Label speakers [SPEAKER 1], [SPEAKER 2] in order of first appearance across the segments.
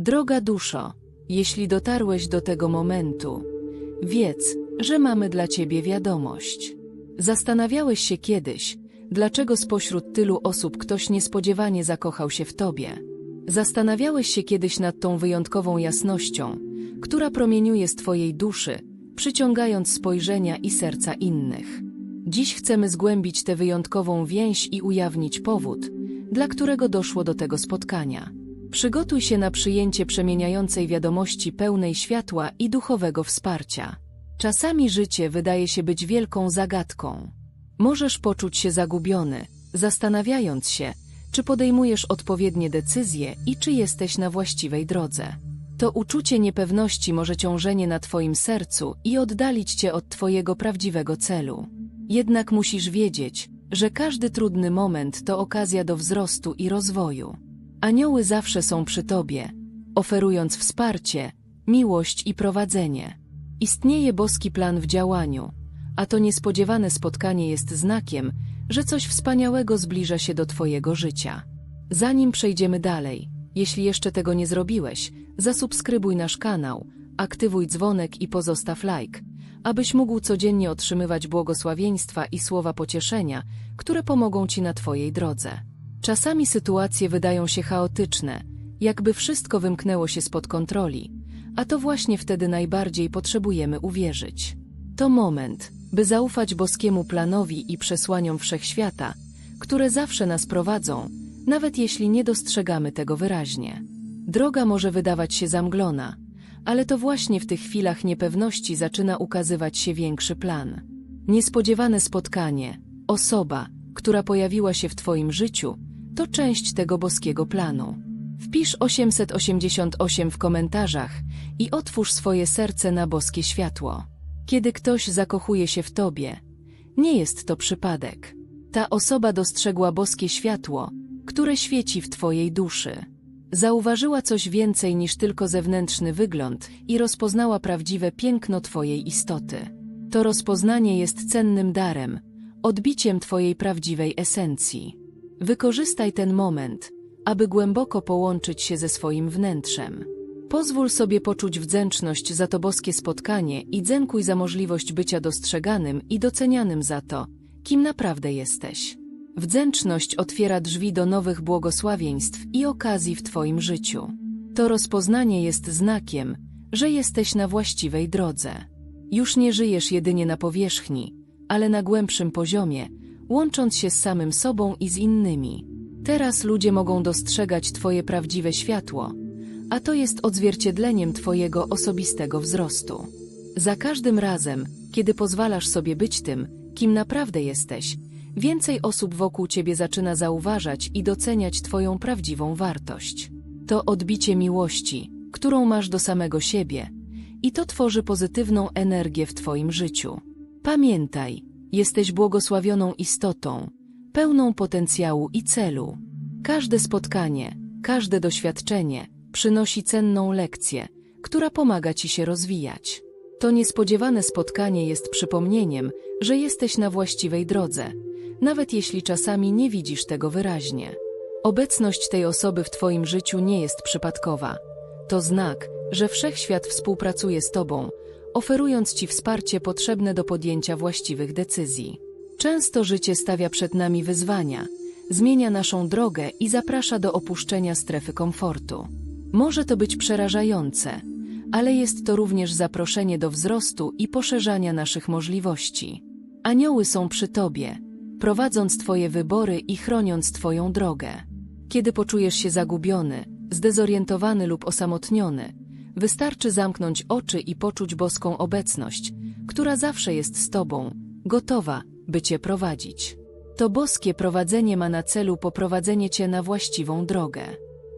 [SPEAKER 1] Droga duszo, jeśli dotarłeś do tego momentu, wiedz, że mamy dla ciebie wiadomość. Zastanawiałeś się kiedyś, dlaczego spośród tylu osób ktoś niespodziewanie zakochał się w tobie. Zastanawiałeś się kiedyś nad tą wyjątkową jasnością, która promieniuje z twojej duszy, przyciągając spojrzenia i serca innych. Dziś chcemy zgłębić tę wyjątkową więź i ujawnić powód, dla którego doszło do tego spotkania. Przygotuj się na przyjęcie przemieniającej wiadomości pełnej światła i duchowego wsparcia. Czasami życie wydaje się być wielką zagadką. Możesz poczuć się zagubiony, zastanawiając się, czy podejmujesz odpowiednie decyzje i czy jesteś na właściwej drodze. To uczucie niepewności może ciążenie na Twoim sercu i oddalić Cię od Twojego prawdziwego celu. Jednak musisz wiedzieć, że każdy trudny moment to okazja do wzrostu i rozwoju. Anioły zawsze są przy Tobie, oferując wsparcie, miłość i prowadzenie. Istnieje boski plan w działaniu, a to niespodziewane spotkanie jest znakiem, że coś wspaniałego zbliża się do Twojego życia. Zanim przejdziemy dalej, jeśli jeszcze tego nie zrobiłeś, zasubskrybuj nasz kanał, aktywuj dzwonek i pozostaw like, abyś mógł codziennie otrzymywać błogosławieństwa i słowa pocieszenia, które pomogą Ci na Twojej drodze. Czasami sytuacje wydają się chaotyczne, jakby wszystko wymknęło się spod kontroli, a to właśnie wtedy najbardziej potrzebujemy uwierzyć. To moment, by zaufać boskiemu planowi i przesłaniom wszechświata, które zawsze nas prowadzą, nawet jeśli nie dostrzegamy tego wyraźnie. Droga może wydawać się zamglona, ale to właśnie w tych chwilach niepewności zaczyna ukazywać się większy plan. Niespodziewane spotkanie, osoba, która pojawiła się w Twoim życiu, to część tego boskiego planu. Wpisz 888 w komentarzach i otwórz swoje serce na boskie światło. Kiedy ktoś zakochuje się w Tobie, nie jest to przypadek. Ta osoba dostrzegła boskie światło, które świeci w Twojej duszy. Zauważyła coś więcej niż tylko zewnętrzny wygląd i rozpoznała prawdziwe piękno Twojej istoty. To rozpoznanie jest cennym darem, odbiciem Twojej prawdziwej esencji. Wykorzystaj ten moment, aby głęboko połączyć się ze swoim wnętrzem. Pozwól sobie poczuć wdzięczność za to boskie spotkanie i dziękuj za możliwość bycia dostrzeganym i docenianym za to, kim naprawdę jesteś. Wdzięczność otwiera drzwi do nowych błogosławieństw i okazji w Twoim życiu. To rozpoznanie jest znakiem, że jesteś na właściwej drodze. Już nie żyjesz jedynie na powierzchni, ale na głębszym poziomie, łącząc się z samym sobą i z innymi. Teraz ludzie mogą dostrzegać Twoje prawdziwe światło, a to jest odzwierciedleniem Twojego osobistego wzrostu. Za każdym razem, kiedy pozwalasz sobie być tym, kim naprawdę jesteś, więcej osób wokół Ciebie zaczyna zauważać i doceniać Twoją prawdziwą wartość. To odbicie miłości, którą masz do samego siebie, i to tworzy pozytywną energię w Twoim życiu. Pamiętaj, jesteś błogosławioną istotą, pełną potencjału i celu. Każde spotkanie, każde doświadczenie przynosi cenną lekcję, która pomaga Ci się rozwijać. To niespodziewane spotkanie jest przypomnieniem, że jesteś na właściwej drodze, nawet jeśli czasami nie widzisz tego wyraźnie. Obecność tej osoby w Twoim życiu nie jest przypadkowa. To znak, że wszechświat współpracuje z Tobą, oferując Ci wsparcie potrzebne do podjęcia właściwych decyzji. Często życie stawia przed nami wyzwania, zmienia naszą drogę i zaprasza do opuszczenia strefy komfortu. Może to być przerażające, ale jest to również zaproszenie do wzrostu i poszerzania naszych możliwości. Anioły są przy Tobie, prowadząc Twoje wybory i chroniąc Twoją drogę. Kiedy poczujesz się zagubiony, zdezorientowany lub osamotniony, wystarczy zamknąć oczy i poczuć boską obecność, która zawsze jest z Tobą, gotowa, by Cię prowadzić. To boskie prowadzenie ma na celu poprowadzenie Cię na właściwą drogę.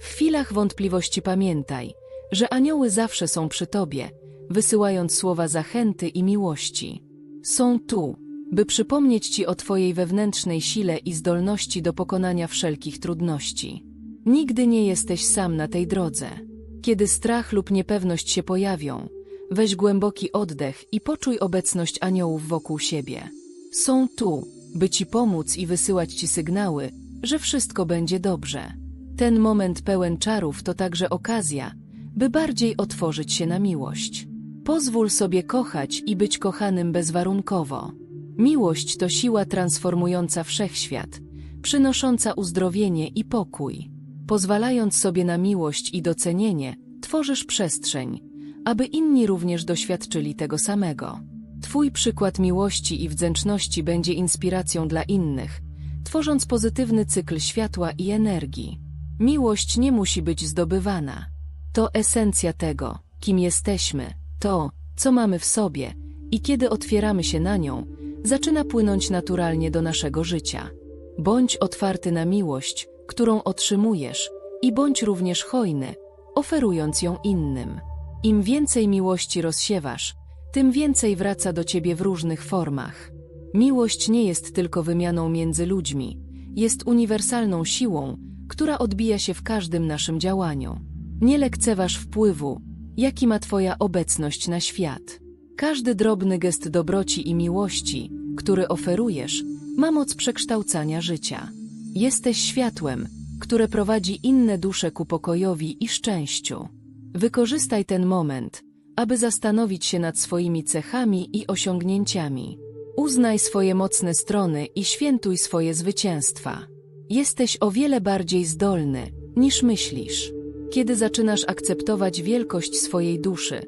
[SPEAKER 1] W chwilach wątpliwości pamiętaj, że anioły zawsze są przy Tobie, wysyłając słowa zachęty i miłości. Są tu, by przypomnieć Ci o Twojej wewnętrznej sile i zdolności do pokonania wszelkich trudności. Nigdy nie jesteś sam na tej drodze. Kiedy strach lub niepewność się pojawią, weź głęboki oddech i poczuj obecność aniołów wokół siebie. Są tu, by Ci pomóc i wysyłać Ci sygnały, że wszystko będzie dobrze. Ten moment pełen czarów to także okazja, by bardziej otworzyć się na miłość. Pozwól sobie kochać i być kochanym bezwarunkowo. Miłość to siła transformująca wszechświat, przynosząca uzdrowienie i pokój. Pozwalając sobie na miłość i docenienie, tworzysz przestrzeń, aby inni również doświadczyli tego samego. Twój przykład miłości i wdzięczności będzie inspiracją dla innych, tworząc pozytywny cykl światła i energii. Miłość nie musi być zdobywana. To esencja tego, kim jesteśmy, to, co mamy w sobie i kiedy otwieramy się na nią, zaczyna płynąć naturalnie do naszego życia. Bądź otwarty na miłość, którą otrzymujesz i bądź również hojny, oferując ją innym. Im więcej miłości rozsiewasz, tym więcej wraca do ciebie w różnych formach. Miłość nie jest tylko wymianą między ludźmi, jest uniwersalną siłą, która odbija się w każdym naszym działaniu. Nie lekceważ wpływu, jaki ma Twoja obecność na świat. Każdy drobny gest dobroci i miłości, który oferujesz, ma moc przekształcania życia. Jesteś światłem, które prowadzi inne dusze ku pokojowi i szczęściu. Wykorzystaj ten moment, aby zastanowić się nad swoimi cechami i osiągnięciami. Uznaj swoje mocne strony i świętuj swoje zwycięstwa. Jesteś o wiele bardziej zdolny, niż myślisz. Kiedy zaczynasz akceptować wielkość swojej duszy,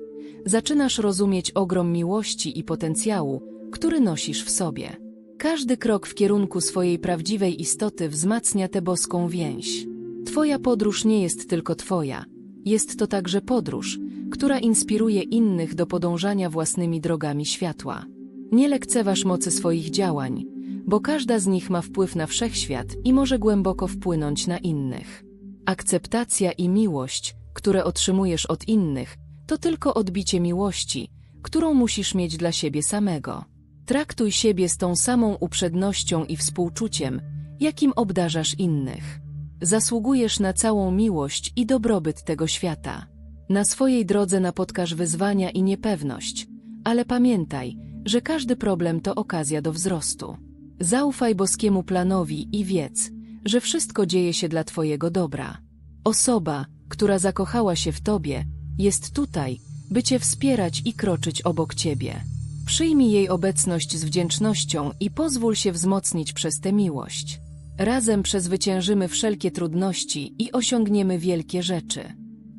[SPEAKER 1] zaczynasz rozumieć ogrom miłości i potencjału, który nosisz w sobie. Każdy krok w kierunku swojej prawdziwej istoty wzmacnia tę boską więź. Twoja podróż nie jest tylko twoja, jest to także podróż, która inspiruje innych do podążania własnymi drogami światła. Nie lekceważ mocy swoich działań, bo każda z nich ma wpływ na wszechświat i może głęboko wpłynąć na innych. Akceptacja i miłość, które otrzymujesz od innych, to tylko odbicie miłości, którą musisz mieć dla siebie samego. Traktuj siebie z tą samą uprzednością i współczuciem, jakim obdarzasz innych. Zasługujesz na całą miłość i dobrobyt tego świata. Na swojej drodze napotkasz wyzwania i niepewność, ale pamiętaj, że każdy problem to okazja do wzrostu. Zaufaj boskiemu planowi i wiedz, że wszystko dzieje się dla Twojego dobra. Osoba, która zakochała się w Tobie, jest tutaj, by Cię wspierać i kroczyć obok Ciebie. Przyjmij jej obecność z wdzięcznością i pozwól się wzmocnić przez tę miłość. Razem przezwyciężymy wszelkie trudności i osiągniemy wielkie rzeczy.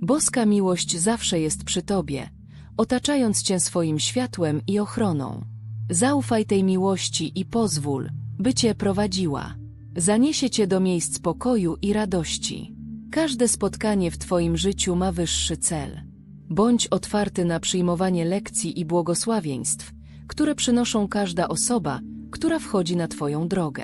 [SPEAKER 1] Boska miłość zawsze jest przy Tobie, otaczając Cię swoim światłem i ochroną. Zaufaj tej miłości i pozwól, by Cię prowadziła. Zaniesie Cię do miejsc pokoju i radości. Każde spotkanie w Twoim życiu ma wyższy cel. Bądź otwarty na przyjmowanie lekcji i błogosławieństw, które przynoszą każda osoba, która wchodzi na Twoją drogę.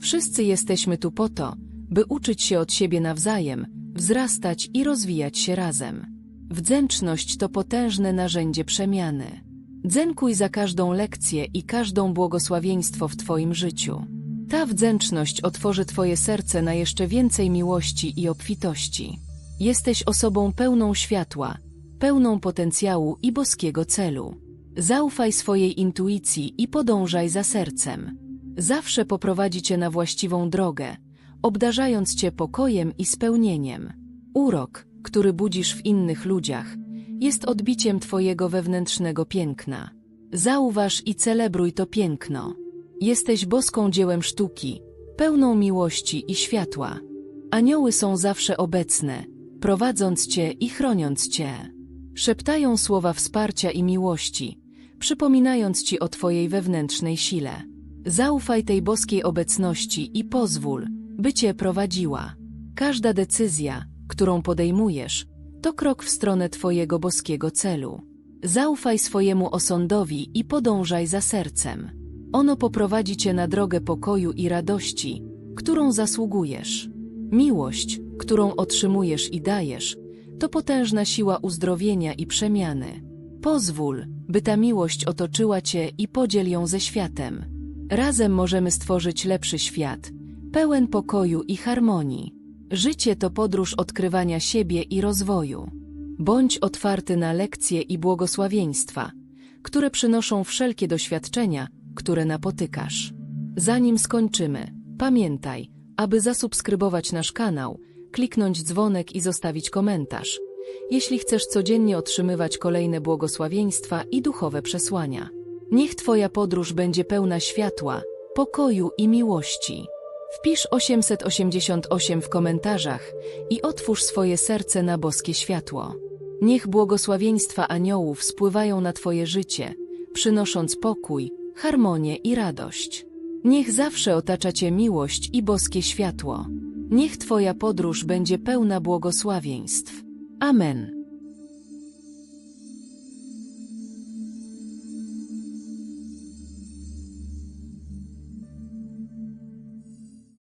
[SPEAKER 1] Wszyscy jesteśmy tu po to, by uczyć się od siebie nawzajem, wzrastać i rozwijać się razem. Wdzięczność to potężne narzędzie przemiany. Dziękuj za każdą lekcję i każdą błogosławieństwo w Twoim życiu. Ta wdzięczność otworzy Twoje serce na jeszcze więcej miłości i obfitości. Jesteś osobą pełną światła, pełną potencjału i boskiego celu. Zaufaj swojej intuicji i podążaj za sercem. Zawsze poprowadzi Cię na właściwą drogę, obdarzając Cię pokojem i spełnieniem. Urok, który budzisz w innych ludziach, jest odbiciem Twojego wewnętrznego piękna. Zauważ i celebruj to piękno. Jesteś boską dziełem sztuki, pełną miłości i światła. Anioły są zawsze obecne, prowadząc Cię i chroniąc Cię. Szeptają słowa wsparcia i miłości, przypominając Ci o Twojej wewnętrznej sile. Zaufaj tej boskiej obecności i pozwól, by Cię prowadziła. Każda decyzja, którą podejmujesz, to krok w stronę Twojego boskiego celu. Zaufaj swojemu osądowi i podążaj za sercem. Ono poprowadzi Cię na drogę pokoju i radości, którą zasługujesz. Miłość, którą otrzymujesz i dajesz, to potężna siła uzdrowienia i przemiany. Pozwól, by ta miłość otoczyła Cię i podziel ją ze światem. Razem możemy stworzyć lepszy świat, pełen pokoju i harmonii. Życie to podróż odkrywania siebie i rozwoju. Bądź otwarty na lekcje i błogosławieństwa, które przynoszą wszelkie doświadczenia, które napotykasz. Zanim skończymy, pamiętaj, aby zasubskrybować nasz kanał, kliknąć dzwonek i zostawić komentarz. jeśli chcesz codziennie otrzymywać kolejne błogosławieństwa i duchowe przesłania. Niech Twoja podróż będzie pełna światła, pokoju i miłości. Wpisz 888 w komentarzach i otwórz swoje serce na boskie światło. Niech błogosławieństwa aniołów spływają na Twoje życie, przynosząc pokój, harmonię i radość. Niech zawsze otacza Cię miłość i boskie światło. Niech Twoja podróż będzie pełna błogosławieństw. Amen.